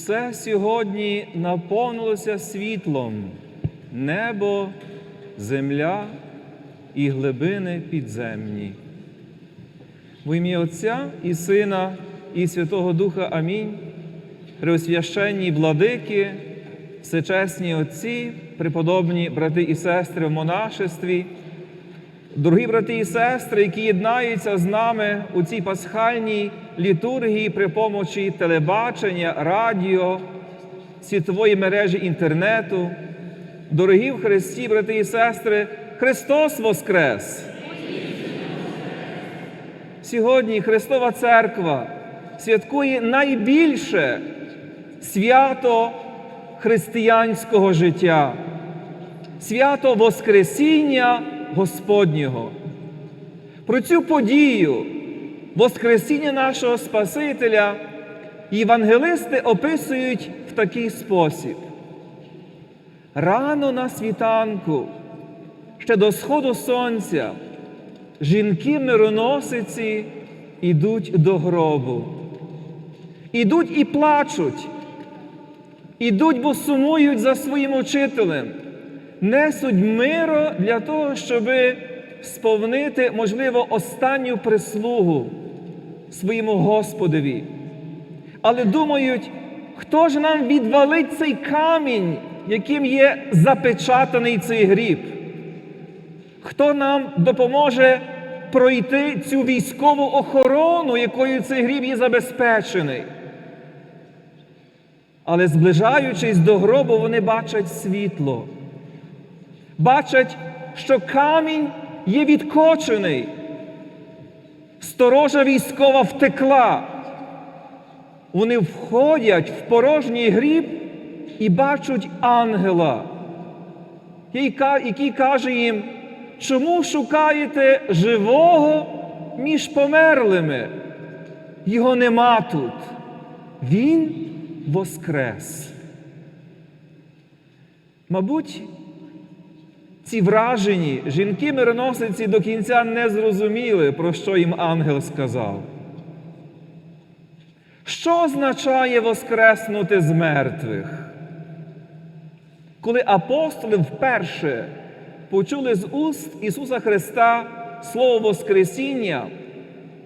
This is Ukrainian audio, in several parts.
Усе сьогодні наповнилося світлом, небо, земля і глибини підземні. В ім'я Отця і Сина, і Святого Духа Амінь. Преосвященні владики, всечесні отці, преподобні брати і сестри в монашестві, дорогі брати і сестри, які єднаються з нами у цій пасхальній літургії при помочі телебачення, радіо, світової мережі інтернету. Дорогі в Христі, брати і сестри, Христос Воскрес! Сьогодні Христова Церква святкує найбільше свято християнського життя, свято Воскресіння Господнього. Про цю подію, Воскресіння нашого Спасителя, євангелисти описують в такий спосіб. Рано на світанку, ще до сходу сонця, жінки-мироносиці ідуть до гробу. Ідуть і плачуть, ідуть, бо сумують за своїм учителем, несуть миро для того, щоб сповнити, можливо, останню прислугу своєму Господові. Але думають, хто ж нам відвалить цей камінь, яким є запечатаний цей гріб? Хто нам допоможе пройти цю військову охорону, якою цей гріб є забезпечений? Але зближаючись до гробу, вони бачать світло, бачать, що камінь є відкочений, сторожа військова втекла. Вони входять в порожній гріб і бачать ангела, який каже їм, чому шукаєте живого між померлими? Його нема тут. Він воскрес. Мабуть, ці вражені жінки-мироносиці до кінця не зрозуміли, про що їм ангел сказав. Що означає воскреснути з мертвих? Коли апостоли вперше почули з уст Ісуса Христа Слово Воскресіння,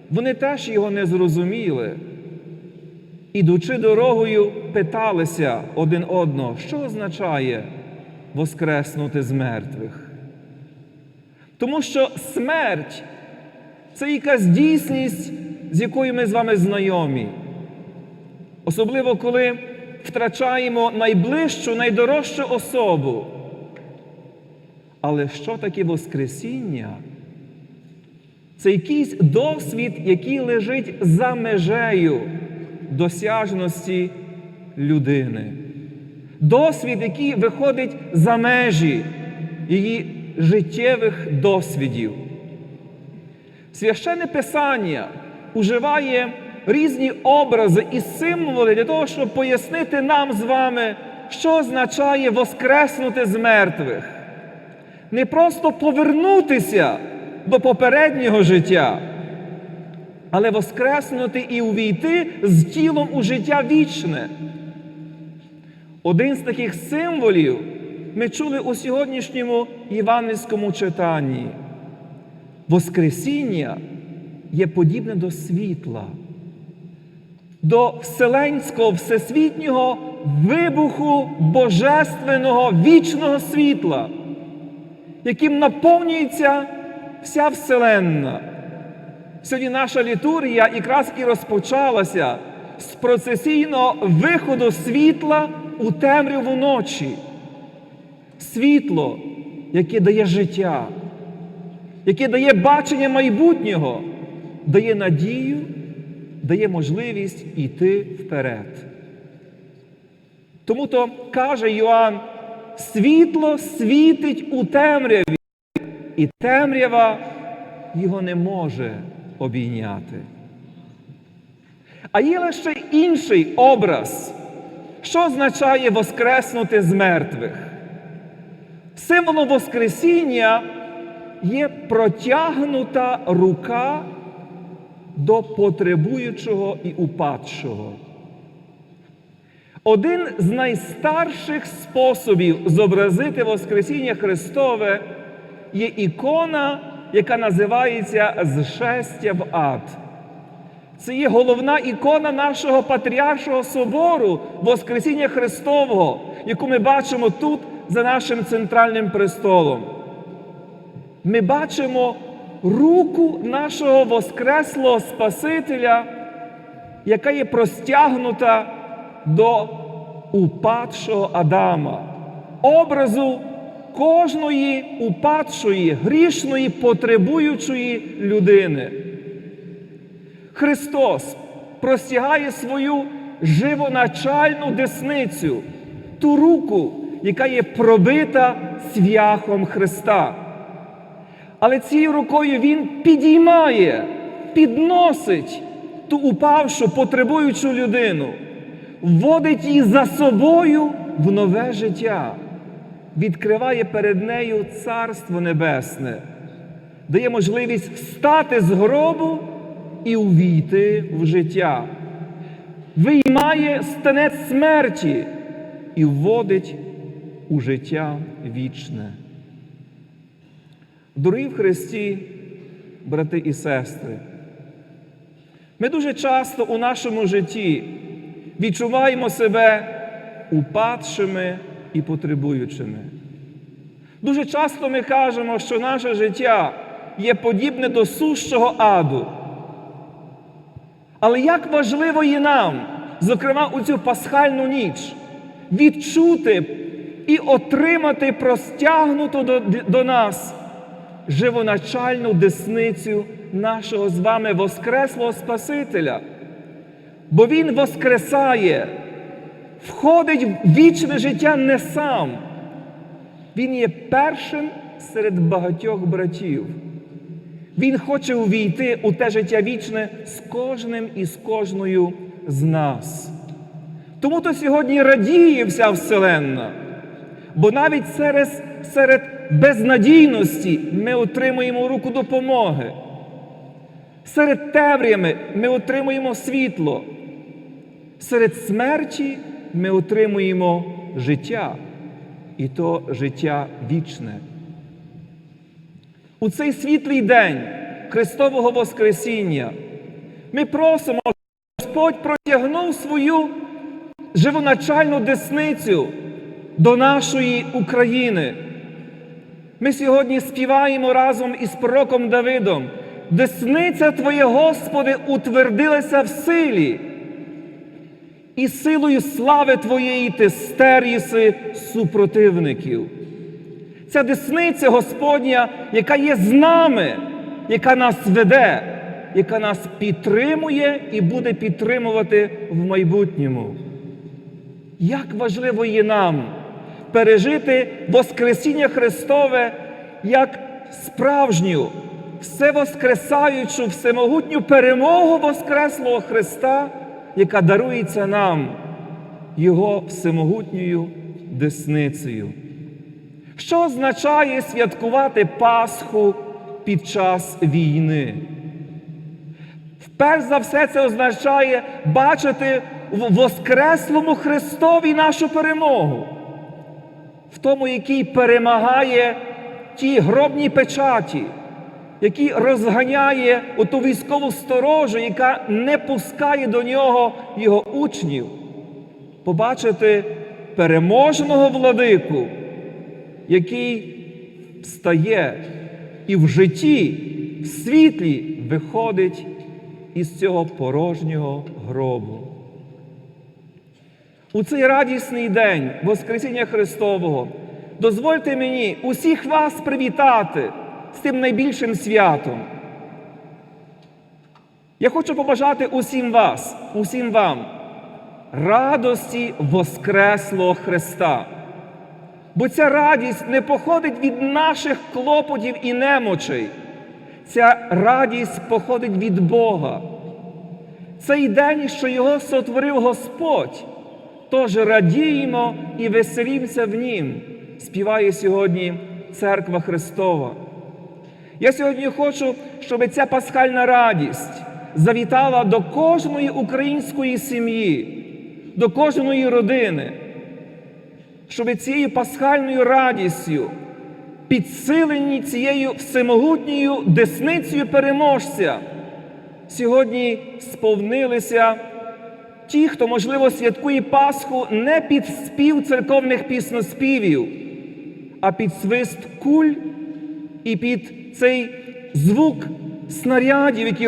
вони теж його не зрозуміли. Ідучи дорогою, питалися один одного, що означає воскреснути з мертвих. Тому що смерть це якась дійсність, з якою ми з вами знайомі. Особливо, коли втрачаємо найближчу, найдорожчу особу. Але що таке Воскресіння? Це якийсь досвід, який лежить за межею досяжності людини. Досвід, який виходить за межі її життєвих досвідів. Священне Писання уживає різні образи і символи для того, щоб пояснити нам з вами, що означає воскреснути з мертвих. Не просто повернутися до попереднього життя, але воскреснути і увійти з тілом у життя вічне. Один з таких символів ми чули у сьогоднішньому євангельському читанні. Воскресіння є подібне до світла, до вселенського, всесвітнього вибуху божественного вічного світла, яким наповнюється вся Вселенна. Сьогодні наша літургія якраз і розпочалася з процесійного виходу світла у темряву ночі. Світло, яке дає життя, яке дає бачення майбутнього, дає надію, дає можливість йти вперед. Тому то каже Йоанн, світло світить у темряві, і темрява його не може обійняти. А є лише інший образ, що означає воскреснути з мертвих. Символом Воскресіння є протягнута рука до потребуючого і упадшого. Один з найстарших способів зобразити Воскресіння Христове є ікона, яка називається Зшестя в ад. Це є головна ікона нашого Патріаршого собору Воскресіння Христового, яку ми бачимо тут за нашим центральним престолом. Ми бачимо руку нашого Воскреслого Спасителя, яка є простягнута до упадшого Адама, образу кожної упадшої, грішної, потребуючої людини. Христос простягає свою живоначальну десницю, ту руку, яка є пробита цвяхом Христа. Але цією рукою Він підіймає, підносить ту упавшу, потребуючу людину, вводить її за собою в нове життя, відкриває перед нею Царство Небесне, дає можливість встати з гробу і увійти в життя, виймає станець смерті і вводить у життя вічне. Дорогі в Христі, брати і сестри, ми дуже часто у нашому житті відчуваємо себе упадшими і потребуючими. Дуже часто ми кажемо, що наше життя є подібне до сущого аду. Але як важливо є нам, зокрема у цю пасхальну ніч, відчути і отримати простягнуту до, до нас живоначальну десницю нашого з вами Воскреслого Спасителя. Бо Він воскресає, входить в вічне життя не сам. Він є першим серед багатьох братів. Він хоче увійти у те життя вічне з кожним і з кожною з нас. Тому то сьогодні радіє вся Вселенна, бо навіть серед, серед безнадійності ми отримуємо руку допомоги. Серед темрями ми отримуємо світло. Серед смерті ми отримуємо життя, і то життя вічне. У цей світлий день Христового Воскресіння ми просимо, щоб Господь протягнув свою живоначальну десницю до нашої України. Ми сьогодні співаємо разом із пророком Давидом. Десниця Твоя, Господи, утвердилася в силі, і силою слави Твоєї ти стеріси супротивників. Ця десниця Господня, яка є з нами, яка нас веде, яка нас підтримує і буде підтримувати в майбутньому. Як важливо є нам пережити Воскресіння Христове як справжню, всевоскресаючу, всемогутню перемогу Воскреслого Христа, яка дарується нам Його всемогутньою десницею. Що означає святкувати Пасху під час війни? Перш за все, це означає бачити в Воскреслому Христові нашу перемогу, в тому, який перемагає ті гробні печаті, який розганяє оту військову сторожу, яка не пускає до нього його учнів, побачити переможного владику який встає і в житті, в світлі виходить із цього порожнього гробу. У цей радісний день Воскресіння Христового дозвольте мені усіх вас привітати з тим найбільшим святом. Я хочу побажати усім вас, усім вам радості Воскреслого Христа. Бо ця радість не походить від наших клопотів і немочей. Ця радість походить від Бога. Цей день, що його сотворив Господь, тож радіємо і веселімося в Нім, співає сьогодні Церква Христова. Я сьогодні хочу, щоб ця пасхальна радість завітала до кожної української сім'ї, до кожної родини, щоб цією пасхальною радістю, підсилені цією всемогутньою десницею переможця, сьогодні сповнилися ті, хто, можливо, святкує Пасху не під спів церковних пісноспівів, а під свист куль і під цей звук снарядів, які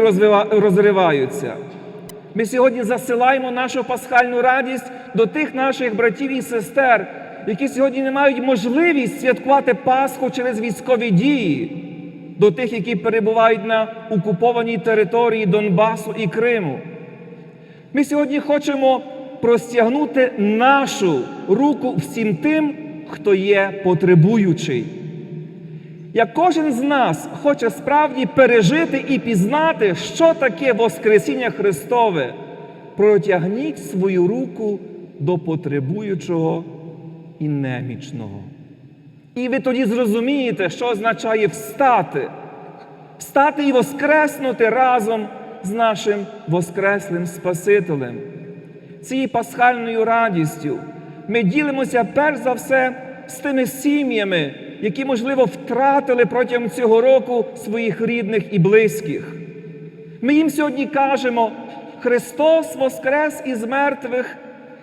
розриваються. Ми сьогодні засилаємо нашу пасхальну радість до тих наших братів і сестер, які сьогодні не мають можливість святкувати Пасху через військові дії, до тих, які перебувають на окупованій території Донбасу і Криму. Ми сьогодні хочемо простягнути нашу руку всім тим, хто є потребуючий. Як кожен з нас хоче справді пережити і пізнати, що таке Воскресіння Христове, протягніть свою руку до потребуючого і немічного. І ви тоді зрозумієте, що означає встати, встати і воскреснути разом з нашим Воскреслим Спасителем. Цією пасхальною радістю ми ділимося перш за все з тими сім'ями, які, можливо, втратили протягом цього року своїх рідних і близьких. Ми їм сьогодні кажемо: Христос воскрес із мертвих,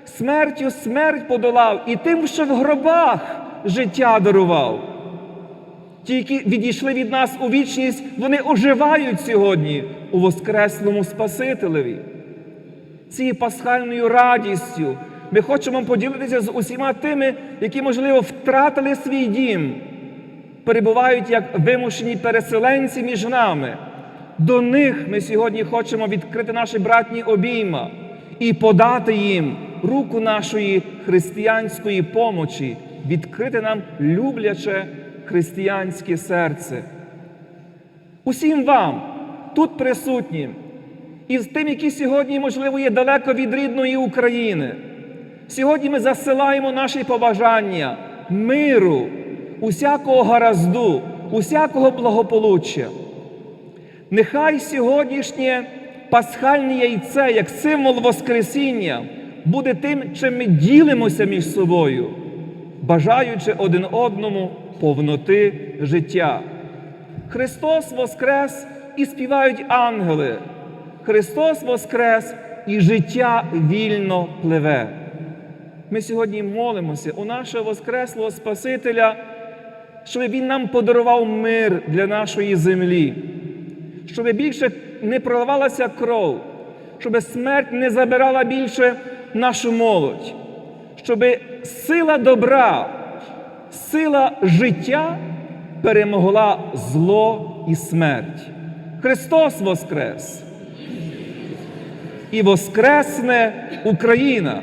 смертю смерть подолав, і тим, що в гробах життя дарував. Ті, які відійшли від нас у вічність, вони оживають сьогодні у Воскреслому Спасителеві. Цією пасхальною радістю ми хочемо поділитися з усіма тими, які, можливо, втратили свій дім, перебувають як вимушені переселенці між нами. До них ми сьогодні хочемо відкрити наші братні обійма і подати їм руку нашої християнської помочі, відкрити нам любляче християнське серце. Усім вам, тут присутнім, і з тим, які сьогодні, можливо, є далеко від рідної України. Сьогодні ми засилаємо наші побажання миру, усякого гаразду, усякого благополуччя. Нехай сьогоднішнє пасхальне яйце, як символ Воскресіння, буде тим, чим ми ділимося між собою, бажаючи один одному повноти життя. Христос Воскрес і співають ангели. Христос Воскрес і життя вільно пливе. Ми сьогодні молимося у нашого Воскреслого Спасителя, щоб Він нам подарував мир для нашої землі, щоб більше не проливалася кров, щоб смерть не забирала більше нашу молодь, щоб сила добра, сила життя перемогла зло і смерть. Христос Воскрес! І воскресне Україна!